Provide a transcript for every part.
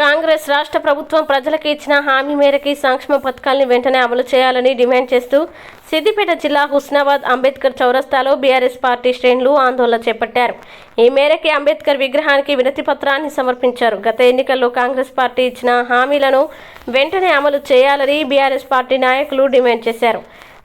కాంగ్రెస్ రాష్ట్ర ప్రభుత్వం ప్రజలకు ఇచ్చిన హామీ మేరకి సంక్షేమ పథకాల్ని వెంటనే అమలు చేయాలని డిమాండ్ చేస్తూ సిద్దిపేట జిల్లా హుస్నాబాద్ అంబేద్కర్ చౌరస్తాలో బీఆర్ఎస్ పార్టీ శ్రేణులు ఆందోళన చేపట్టారు. ఈ మేరకి అంబేద్కర్ విగ్రహానికి వినతి పత్రాన్ని సమర్పించారు. గత ఎన్నికల్లో కాంగ్రెస్ పార్టీ ఇచ్చిన హామీలను వెంటనే అమలు చేయాలని బీఆర్ఎస్ పార్టీ నాయకులు డిమాండ్ చేశారు.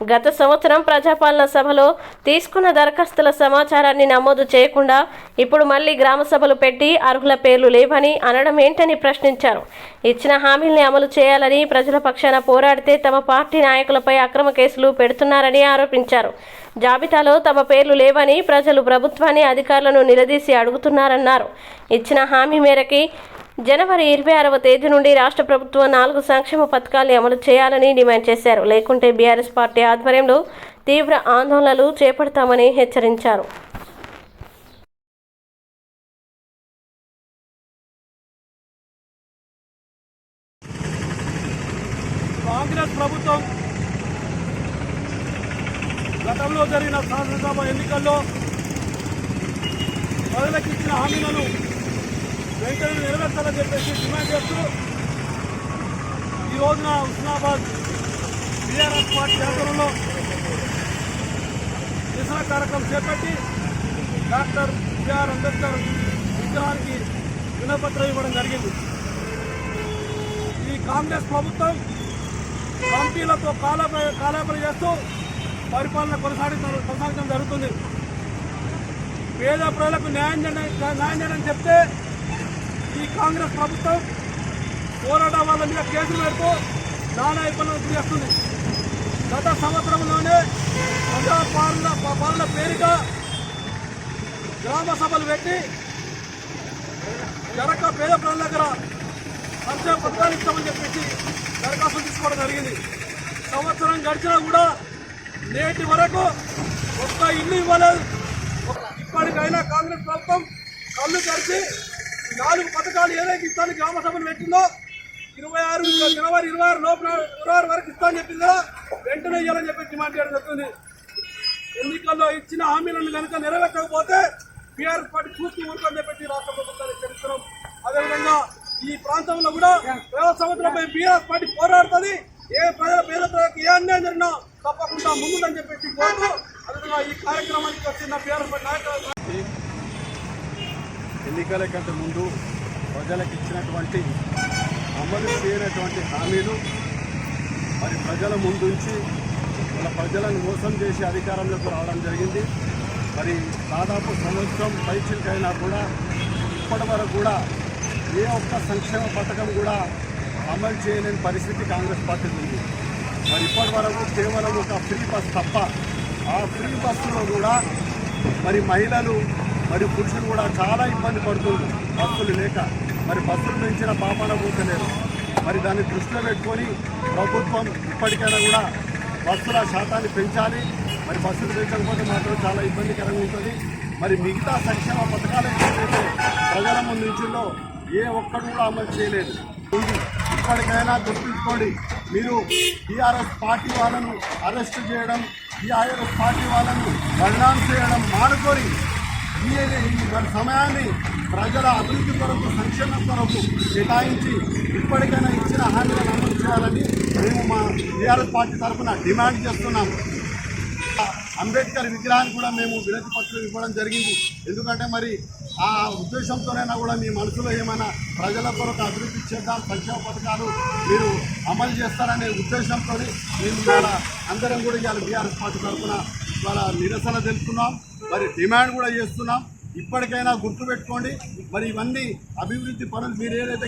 గత సంవత్సరం ప్రజాపాలన సభలో తీసుకున్న దరఖాస్తుల సమాచారాన్ని నమోదు చేయకుండా ఇప్పుడు మళ్ళీ గ్రామ సభలు పెట్టి అర్హుల పేర్లు లేవని అనడం ఏంటని ప్రశ్నించారు. ఇచ్చిన హామీల్ని అమలు చేయాలని ప్రజల పక్షాన పోరాడితే తమ పార్టీ నాయకులపై అక్రమ కేసులు పెడుతున్నారని ఆరోపించారు. జాబితాలో తమ పేర్లు లేవని ప్రజలు ప్రభుత్వాన్ని అధికారులను నిలదీసి అడుగుతున్నారన్నారు. ఇచ్చిన హామీ మేరకి జనవరి ఇరవై ఆరవ తేదీ నుండి రాష్ట్ర ప్రభుత్వం నాలుగు సంక్షేమ పథకాలు అమలు చేయాలని డిమాండ్ చేశారు. లేకుంటే బీఆర్ఎస్ పార్టీ ఆధ్వర్యంలో తీవ్ర ఆందోళనలు చేపడతామని హెచ్చరించారు. కాంగ్రెస్ ప్రభుత్వం గతంలో జరిగిన శాసనసభ ఎన్నికల్లో ప్రజలకు ఇచ్చిన హామీలను వెంటనే నెరవేర్చాలని చెప్పేసి డిమాండ్ చేస్తూ ఈ రోజున హుస్నాబాద్ బీఆర్ఎస్ పార్టీ ఆధ్వర్యంలో నిరసన కార్యక్రమం చేపట్టి డాక్టర్ బిఆర్ అంబేద్కర్ విగ్రహానికి వినపత్రం ఇవ్వడం జరిగింది. ఈ కాంగ్రెస్ ప్రభుత్వం కమిటీలతో కాలప కాలాపన చేస్తూ పరిపాలన కొనసాగించడం కొనసాగించడం జరుగుతుంది. పేద ప్రజలకు న్యాయం చేయండి న్యాయం చేయడం చెప్తే ఈ కాంగ్రెస్ ప్రభుత్వం పోరాటం వాళ్ళ మీద కేసులు పెడుతూ నానా ఇబ్బందులు చేస్తుంది. గత సంవత్సరంలోనే ప్రజా పాలన పాలన పేరిట గ్రామ సభలు పెట్టి జరక పేద ప్రజల దగ్గర సంక్షేమ పథకాలు ఇస్తామని చెప్పేసి దరఖాస్తు తీసుకోవడం జరిగింది. సంవత్సరం గడిచినా కూడా నేటి వరకు ఒక్క ఇల్లు ఇవ్వలేదు. ఇప్పటికైనా కాంగ్రెస్ ప్రభుత్వం కళ్ళు తెరిచి నాలుగు పథకాలు ఏదైతే ఇస్తాను గ్రామ సభను పెట్టిందో ఇరవై ఆరు జనవరి ఇరవై ఆరు లోపల ఇరవై ఆరు వరకు ఇస్తానని చెప్పిందా? వెంటనే ఇవ్వాలని చెప్పేసి మాట్లాడడం జరుగుతుంది. ఎన్నికల్లో ఇచ్చిన హామీలను కనుక నెరవేర్చకపోతే బీఆర్ఎస్ పార్టీ చూస్తూ ఉంటుందని చెప్పేసి రాష్ట్ర ప్రభుత్వాన్ని హెచ్చరిస్తున్నాం అదేవిధంగా ఈ ప్రాంతంలో కూడా ప్రజల సమస్యలపై బీఆర్ఎస్ పార్టీ పోరాడుతుంది. ఏ ప్రజల పేద ప్రజలకు ఏ అన్యాయం జరిగినా తప్పకుండా ముందుందని చెప్పేసి కోరుతూ అదేవిధంగా ఈ కార్యక్రమానికి వచ్చిన బీఆర్ఎస్ పార్టీ నాయకులు ఎన్నికల కంటే ముందు ప్రజలకు ఇచ్చినటువంటి అమలు చేయనటువంటి హామీలు మరి ప్రజల ముందుంచి వాళ్ళ ప్రజలను మోసం చేసి అధికారంలోకి రావడం జరిగింది. మరి దాదాపు సంవత్సరం పైచిలకైనా కూడా ఇప్పటి వరకు కూడా ఏ ఒక్క సంక్షేమ పథకం కూడా అమలు చేయలేని పరిస్థితి కాంగ్రెస్ పార్టీ ఉంది. మరి ఇప్పటి వరకు కేవలం ఒక ఫ్రీ బస్ తప్ప ఆ ఫ్రీ బస్సులో కూడా మరి మహిళలు మరి పురుషులు కూడా చాలా ఇబ్బంది పడుతున్నారు బస్సులు లేక. మరి బస్సులు పెంచిన పాపాన పోతలేరు. మరి దాన్ని దృష్టిలో పెట్టుకొని ప్రభుత్వం ఇప్పటికైనా కూడా బస్సుల శాతాన్ని పెంచాలి. మరి బస్సులు పెంచకపోతే మాత్రం చాలా ఇబ్బందికరంగా ఉంటుంది. మరి మిగతా సంక్షేమ పథకాలు ఏదైతే ప్రజల ముందు నుంచిలో ఏ ఒక్కడు కూడా అమలు చేయలేదు. ఇప్పటికైనా గుర్తుంచుకోండి. మీరు టీఆర్ఎస్ పార్టీ వాళ్ళను అరెస్ట్ చేయడం టీఆర్ఎస్ పార్టీ వాళ్ళను బదనాం చేయడం మానుకొని ఈ సమయాన్ని ప్రజల అభివృద్ధి కొరకు సంక్షేమం కొరకు కేటాయించి ఇప్పటికైనా ఇచ్చిన హామీలను అమలు చేయాలని మేము మా టీఆర్ఎస్ పార్టీ తరఫున డిమాండ్ చేస్తున్నాము అంబేద్కర్ విగ్రహాన్ని కూడా మేము వినతి పత్రం ఇవ్వడం జరిగింది. ఎందుకంటే మరి ఆ ఉద్దేశంతోనైనా కూడా మీ మనసులో ఏమైనా ప్రజల కొరకు అభివృద్ధి చేద్దాం సంక్షేమ పథకాలు మీరు అమలు చేస్తారనే ఉద్దేశంతో మేము ఇవాళ అందరం కూడా ఇవాళ బీఆర్ఎస్ పార్టీ తరఫున ఇవాళ నిరసన తెలుపుతున్నాం. మరి డిమాండ్ కూడా చేస్తున్నాం. ఇప్పటికైనా గుర్తుపెట్టుకోండి. మరి ఇవన్నీ అభివృద్ధి పనులు మీరు ఏదైతే